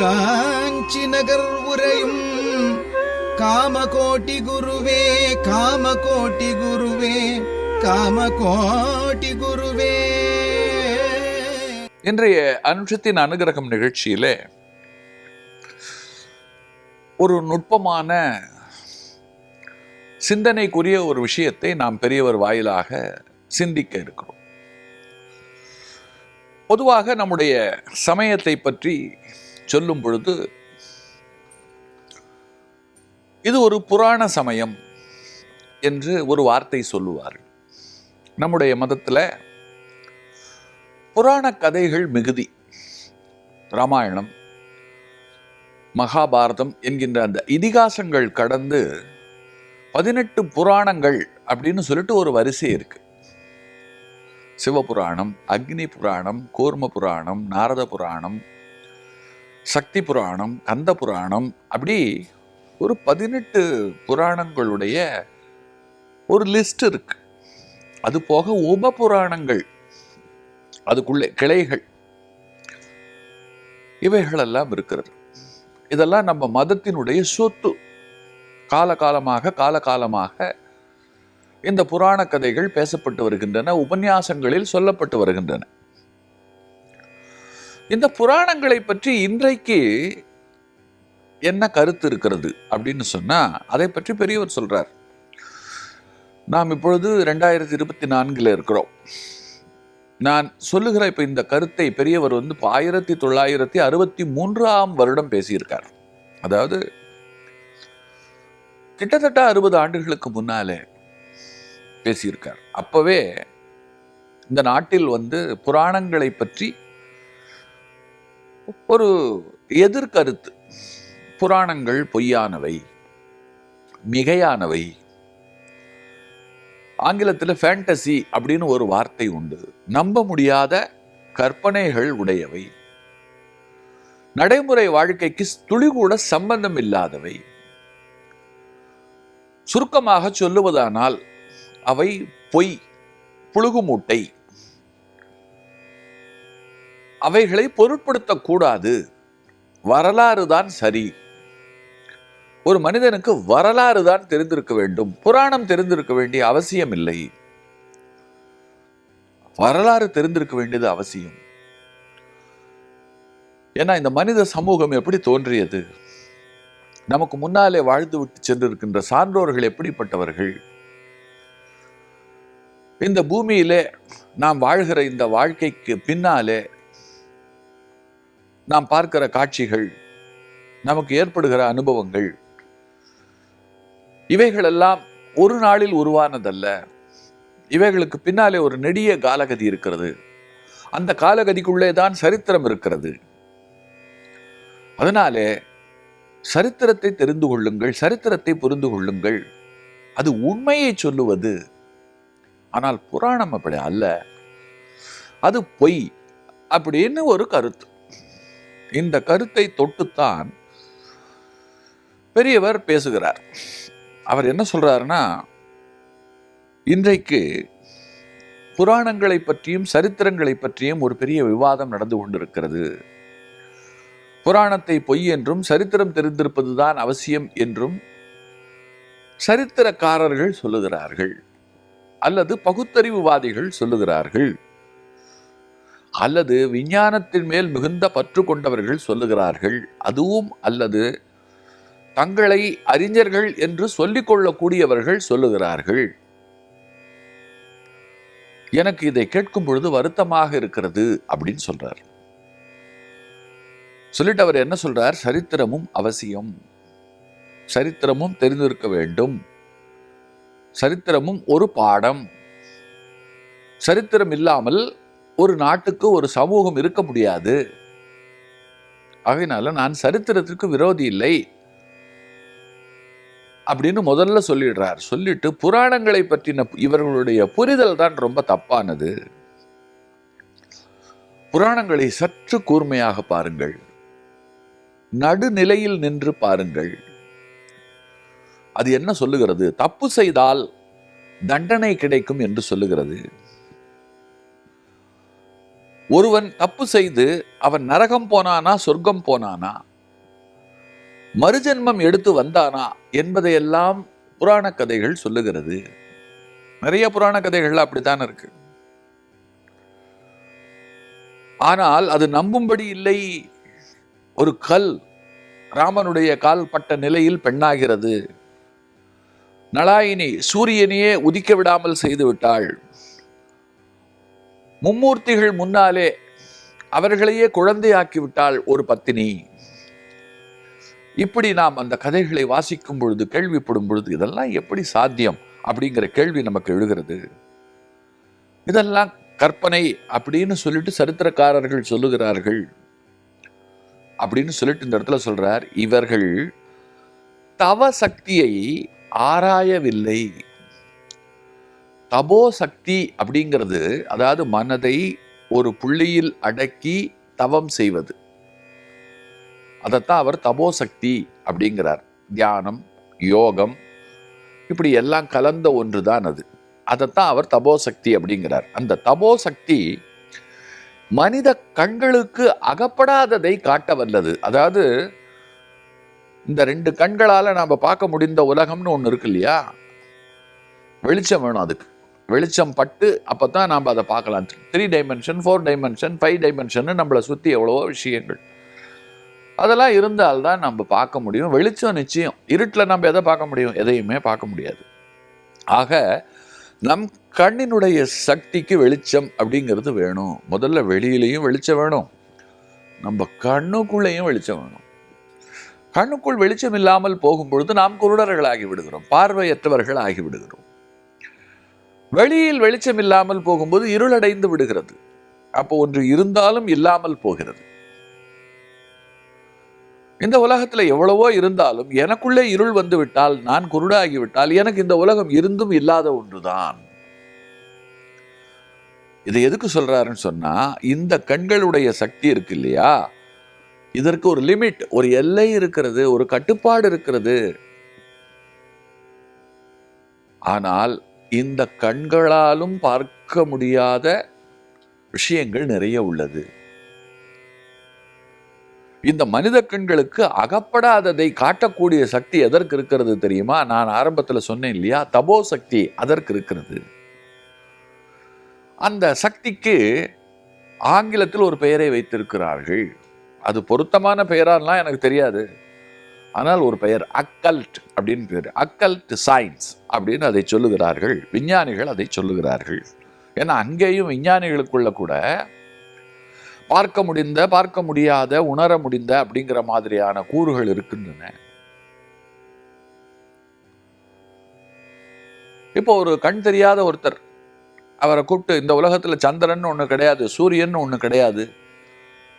காஞ்சி நகர் உரையும் காமகோட்டி குருவே காமகோட்டி குருவே காமகோட்டி குருவே. இன்றைய அனுஷத்தின் அனுகிரகம் நிகழ்ச்சியிலே ஒரு நுட்பமான சிந்தனைக்குரிய ஒரு விஷயத்தை நாம் பெரியவர் வாயிலாக சிந்திக்க இருக்கிறோம். பொதுவாக நம்முடைய சமயத்தை பற்றி சொல்லும் பொழுது இது ஒரு புராண சமயம் என்று ஒரு வார்த்தை சொல்லுவார்கள். நம்முடைய மதத்தில் புராண கதைகள் மிகுதி. ராமாயணம் மகாபாரதம் என்கின்ற அந்த இதிகாசங்கள் கடந்து பதினெட்டு புராணங்கள் அப்படின்னு சொல்லிட்டு ஒரு வரிசை இருக்கு. சிவபுராணம் அக்னி புராணம் கூர்ம புராணம் நாரத புராணம் சக்தி புராணம் கந்த புராணம் அப்படி ஒரு பதினெட்டு புராணங்களுடைய ஒரு லிஸ்ட் இருக்கு. அது போக உப புராணங்கள் அதுக்குள்ளே கிளைகள் இவைகளெல்லாம் இருக்கிறது. இதெல்லாம் நம்ம மதத்தினுடைய சொத்து. காலகாலமாக காலகாலமாக இந்த புராண கதைகள் பேசப்பட்டு வருகின்றன உபன்யாசங்களில் சொல்லப்பட்டு வருகின்றன. இந்த புராணங்களை பற்றி இன்றைக்கு என்ன கருத்து இருக்கிறது அப்படின்னு சொன்னால் அதை பற்றி பெரியவர் சொல்கிறார் நாம் இப்பொழுது ரெண்டாயிரத்தி இருபத்தி நான்கில் இருக்கிறோம். நான் சொல்லுகிற இப்போ இந்த கருத்தை பெரியவர் வந்து இப்போ ஆயிரத்தி தொள்ளாயிரத்தி அறுபத்தி மூன்றாம் வருடம் பேசியிருக்கார். அதாவது கிட்டத்தட்ட அறுபது ஆண்டுகளுக்கு முன்னாலே பேசியிருக்கார். அப்போவே இந்த நாட்டில் வந்து புராணங்களை பற்றி ஒரு எதிர்கருத்து. புராணங்கள் பொய்யானவை மிகையானவை. ஆங்கிலத்தில் ஃபேண்டசி அப்படின்னு ஒரு வார்த்தை உண்டு. நம்ப முடியாத கற்பனைகள் உடையவை. நடைமுறை வாழ்க்கைக்கு துளி கூட சம்பந்தம் இல்லாதவை. சுருக்கமாக சொல்லுவதானால் அவை பொய் புழுகு மூட்டை அவைகளை பொருட்படுத்தக்கூடாது. வரலாறு தான் சரி. ஒரு மனிதனுக்கு வரலாறு தான் தெரிந்திருக்க வேண்டும். புராணம் தெரிந்திருக்க வேண்டிய அவசியம் இல்லை. வரலாறு தெரிந்திருக்க வேண்டியது அவசியம். ஏன்னா இந்த மனித சமூகம் எப்படி தோன்றியது? நமக்கு முன்னாலே வாழ்ந்து விட்டு சென்றிருக்கின்ற சான்றோர்கள் எப்படிப்பட்டவர்கள்? இந்த பூமியிலே நாம் வாழ்கிற இந்த வாழ்க்கைக்கு பின்னாலே நாம் பார்க்கிற காட்சிகள் நமக்கு ஏற்படுகிற அனுபவங்கள் இவைகளெல்லாம் ஒரு நாளில் உருவானதல்ல. இவைகளுக்கு பின்னாலே ஒரு நெடிய காலகதி இருக்கிறது. அந்த காலகதிக்குள்ளே தான் சரித்திரம் இருக்கிறது. அதனாலே சரித்திரத்தை தெரிந்து கொள்ளுங்கள் சரித்திரத்தை புரிந்து கொள்ளுங்கள். அது உண்மையை சொல்லுவது. ஆனால் புராணம் அப்படி அல்ல. அது பொய் அப்படின்னு ஒரு கருத்து. இந்த கருத்தை தொட்டுத்தான் பெரியவர் பேசுகிறார். அவர் என்ன சொல்றாருன்னா இன்றைக்கு புராணங்களை பற்றியும் சரித்திரங்களை பற்றியும் ஒரு பெரிய விவாதம் நடந்து கொண்டிருக்கிறது. புராணத்தை பொய் என்றும் சரித்திரம் தெரிந்திருப்பதுதான் அவசியம் என்றும் சரித்திரக்காரர்கள் சொல்லுகிறார்கள். அல்லது பகுத்தறிவுவாதிகள் சொல்லுகிறார்கள். அல்லது விஞ்ஞானத்தின் மேல் மிகுந்த பற்று கொண்டவர்கள் சொல்லுகிறார்கள். அதுவும் அல்லது தங்களை அறிஞர்கள் என்று சொல்லிக்கொள்ளக்கூடியவர்கள் சொல்லுகிறார்கள். எனக்கு இதை கேட்கும் பொழுது வருத்தமாக இருக்கிறது அப்படின்னு சொல்றார். சொல்லிட்டு அவர் என்ன சொல்றார்? சரித்திரமும் அவசியம். சரித்திரமும் தெரிந்திருக்க வேண்டும். சரித்திரமும் ஒரு பாடம். சரித்திரம் இல்லாமல் ஒரு நாட்டுக்கு ஒரு சமூகம் இருக்க முடியாது. ஆகையினால நான் சரித்திரத்திற்கு விரோதி இல்லை. அப்படின்னு முதல்ல சொல்லிடுறார். சொல்லிட்டு புராணங்களை பற்றின இவர்களுடைய புரிதல் தான் ரொம்ப தப்பானது. புராணங்களை சற்று கூர்மையாக பாருங்கள். நடுநிலையில் நின்று பாருங்கள். அது என்ன சொல்லுகிறது? தப்பு செய்தால் தண்டனை கிடைக்கும் என்று சொல்லுகிறது. ஒருவன் தப்பு செய்து அவன் நரகம் போனானா சொர்க்கம் போனானா மறுஜென்மம் எடுத்து வந்தானா என்பதையெல்லாம் புராண கதைகள் சொல்லுகிறது. நிறைய புராண கதைகள் அப்படித்தான் இருக்கு. ஆனால் அது நம்பும்படி இல்லை. ஒரு கல் ராமனுடைய கால் பட்ட நிலையில் பெண்ணாகிறது. நலாயினி சூரியனையே உதிக்க விடாமல் செய்து விட்டாள். மும்மூர்த்திகள் முன்னாலே அவர்களையே குழந்தையாக்கி விட்டாள் ஒரு பத்தினி. இப்படி நாம் அந்த கதைகளை வாசிக்கும் பொழுது கேள்விப்படும் பொழுது இதெல்லாம் எப்படி சாத்தியம் அப்படிங்கிற கேள்வி நமக்கு எழுகிறது. இதெல்லாம் கற்பனை அப்படின்னு சொல்லிட்டு சரித்திரக்காரர்கள் சொல்லுகிறார்கள். அப்படின்னு சொல்லிட்டு இந்த இடத்துல சொல்றார் இவர்கள் தவ சக்தியை ஆராயவில்லை. தபோ சக்தி அப்படிங்கிறது அதாவது மனதை ஒரு புள்ளியில் அடக்கி தவம் செய்வது. அதைத்தான் அவர் தபோ சக்தி அப்படிங்கிறார். தியானம் யோகம் இப்படி எல்லாம் கலந்த ஒன்று தான் அது. அதைத்தான் அவர் தபோ சக்தி அப்படிங்கிறார். அந்த தபோ சக்தி மனித கண்களுக்கு அகப்படாததை காட்ட வல்லது. அதாவது இந்த ரெண்டு கண்களால் நாம் பார்க்க முடிந்த உலகம்னு ஒன்று இருக்கு இல்லையா? வெளிச்சம் வேணும் அதுக்கு. வெளிச்சம் பட்டு அப்போ தான் நாம் அதை பார்க்கலாம். Three dimension four dimension five dimension நம்மளை சுற்றி எவ்வளவோ விஷயங்கள். அதெல்லாம் இருந்தால்தான் நம்ம பார்க்க முடியும். வெளிச்சம் நிச்சயம். இருட்டில் நம்ம எதை பார்க்க முடியும்? எதையுமே பார்க்க முடியாது. ஆக நம் கண்ணினுடைய சக்திக்கு வெளிச்சம் அப்படிங்கிறது வேணும். முதல்ல வெளியிலையும் வெளிச்சம் வேணும். நம்ம கண்ணுக்குள்ளேயும் வெளிச்சம் வேணும். கண்ணுக்குள் வெளிச்சம் இல்லாமல் போகும்பொழுது நாம் குருடர்கள் ஆகி விடுகிறோம். பார்வையற்றவர்கள் ஆகிவிடுகிறோம் வெளியில் வெளிச்சம் இல்லாமல் போகும்போது இருளடைந்து விடுகிறது. அப்போ ஒன்று இருந்தாலும் இல்லாமல் போகிறது. இந்த உலகத்தில் எவ்வளவோ இருந்தாலும் எனக்குள்ளே இருள் வந்து விட்டால் நான் குருடாகிவிட்டால் எனக்கு இந்த உலகம் இருந்தும் இல்லாத ஒன்றுதான். இதை எதுக்கு சொல்றாருன்னு சொன்னா இந்த கண்களுடைய சக்தி இருக்கு இல்லையா? இதற்கு ஒரு லிமிட் ஒரு எல்லை இருக்கிறது ஒரு கட்டுப்பாடு இருக்கிறது. ஆனால் இந்த கண்களாலும் பார்க்க முடியாத விஷயங்கள் நிறைய உள்ளது. இந்த மனித கண்களுக்கு அகப்படாததை காட்டக்கூடிய சக்தி எதற்கு இருக்கிறது தெரியுமா? நான் ஆரம்பத்தில் சொன்னேன் இல்லையா? தபோ சக்தி அதற்கு இருக்கிறது. அந்த சக்திக்கு ஆங்கிலத்தில் ஒரு பெயரை வைத்திருக்கிறார்கள். அது பொருத்தமான பெயராலாம் எனக்கு தெரியாது. ஆனால் ஒரு பெயர் அக்கல்ட் அப்படின்னு பேர். அக்கல்ட் சயின்ஸ் அப்படின்னு அதை சொல்லுகிறார்கள். விஞ்ஞானிகள் அதை சொல்லுகிறார்கள். ஏன்னா அங்கேயும் விஞ்ஞானிகளுக்குள்ள கூட பார்க்க முடிந்த பார்க்க முடியாத உணர முடிந்த அப்படிங்கிற மாதிரியான கூறுகள் இருக்கின்றன. இப்போ ஒரு கண் தெரியாத ஒருத்தர் அவரை கூப்பிட்டு இந்த உலகத்துல சந்திரன் ஒண்ணு கிடையாது சூரியன் ஒண்ணு கிடையாது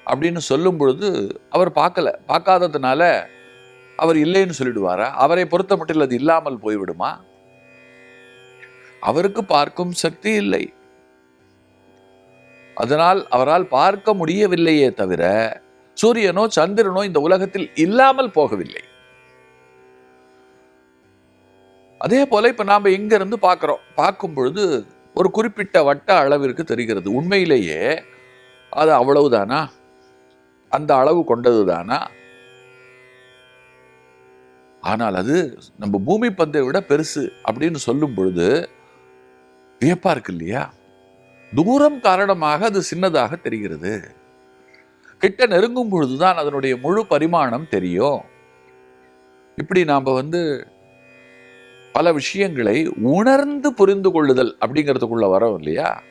அப்படின்னு சொல்லும் பொழுது அவர் பார்க்கல. பார்க்காததுனால அவர் இல்லைன்னு சொல்லிடுவாரா? அவரை பொறுத்த மட்டும் அது இல்லாமல் போய்விடுமா? அவருக்கு பார்க்கும் சக்தி இல்லை. அதனால் அவரால் பார்க்க முடியவில்லையே தவிர சூரியனோ சந்திரனோ இந்த உலகத்தில் இல்லாமல் போகவில்லை. அதே போல இப்ப நாம எங்க இருந்து பார்க்கிறோம்? பார்க்கும் பொழுது ஒரு குறிப்பிட்ட வட்ட அளவிற்கு தெரிகிறது. உண்மையிலேயே அது அவ்வளவுதானா? அந்த அளவு கொண்டது தானா ஆனால் அது நம்ம பூமி பந்தை விட பெருசு அப்படின்னு சொல்லும் பொழுது வியப்பா இருக்கு இல்லையா? தூரம் காரணமாக அது சின்னதாக தெரிகிறது. கிட்ட நெருங்கும் பொழுதுதான் அதனுடைய முழு பரிமாணம் தெரியும். இப்படி நாம் வந்து பல விஷயங்களை உணர்ந்து புரிந்து கொள்ளுதல் அப்படிங்கிறதுக்குள்ள வரோம் இல்லையா?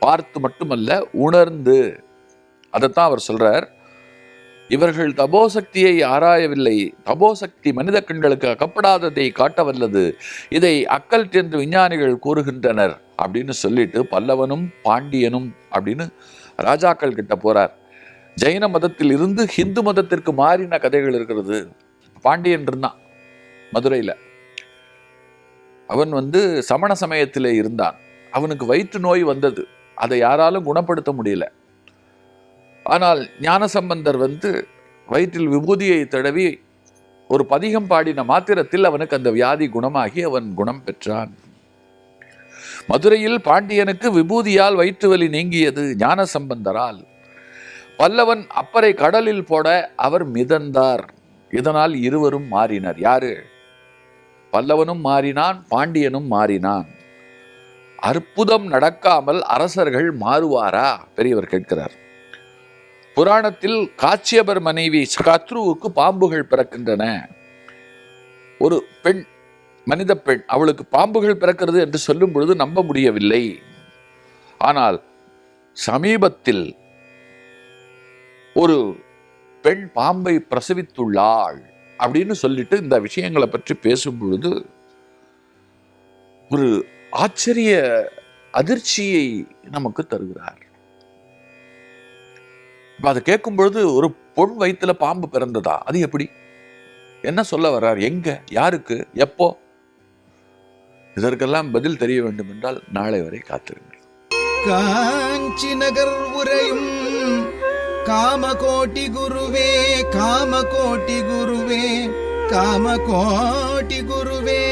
பார்த்து மட்டுமல்ல உணர்ந்து. அதைத்தான் அவர் சொல்றார். இவர்கள் தபோசக்தியை ஆராயவில்லை. தபோசக்தி மனித கண்களுக்கு அகப்படாததை காட்ட வல்லது. இதை அக்கல் என்று விஞ்ஞானிகள் கூறுகின்றனர். அப்படின்னு சொல்லிட்டு பல்லவனும் பாண்டியனும் அப்படின்னு ராஜாக்கள் கிட்ட போறார். ஜெயின மதத்தில் இருந்து ஹிந்து மதத்திற்கு மாறின கதைகள் இருக்கிறது. பாண்டியன் இருந்தான் மதுரையில். அவன் வந்து சமண சமயத்தில் இருந்தான். அவனுக்கு வயிற்று நோய் வந்தது. அதை யாராலும் குணப்படுத்த முடியல. ஆனால் ஞானசம்பந்தர் வந்து வயிற்றில் விபூதியை தடவி ஒரு பதிகம் பாடின மாத்திரத்தில் அவனுக்கு அந்த வியாதி குணமாகி அவன் குணம் பெற்றான். மதுரையில் பாண்டியனுக்கு விபூதியால் வயிற்று வலி நீங்கியது ஞானசம்பந்தரால். பல்லவன் அப்பரை கடலில் போட அவர் மிதந்தார். இதனால் இருவரும் மாறினர். யாரு? பல்லவனும் மாறினான் பாண்டியனும் மாறினான். அற்புதம் நடக்காமல் அரசர்கள் மாறுவாரா? பெரியவர் கேட்கிறார். புராணத்தில் காச்சியபர் மனைவி கத்ருவுக்கு பாம்புகள் பிறக்கின்றன. ஒரு பெண் மனித பெண் அவளுக்கு பாம்புகள் பிறக்கிறது என்று சொல்லும் பொழுது நம்ப முடியவில்லை. ஆனால் சமீபத்தில் ஒரு பெண் பாம்பை பிரசவித்துள்ளாள் அப்படின்னு சொல்லிட்டு இந்த விஷயங்களை பற்றி பேசும் பொழுது ஒரு ஆச்சரிய அதிர்ச்சியை நமக்கு தருகிறார். அதை கேட்கும் பொழுது ஒரு பொன் வயிற்றுல பாம்பு பிறந்ததா? அது எப்படி? என்ன சொல்ல வர்றார்? எங்க? யாருக்கு? எப்போ? இதற்கெல்லாம் பதில் தெரிய வேண்டும் என்றால் நாளை வரை காத்திருங்கள். காஞ்சி நகர் உரையும் காமகோட்டி குருவே காமகோட்டி குருவே காமகோட்டி குருவே.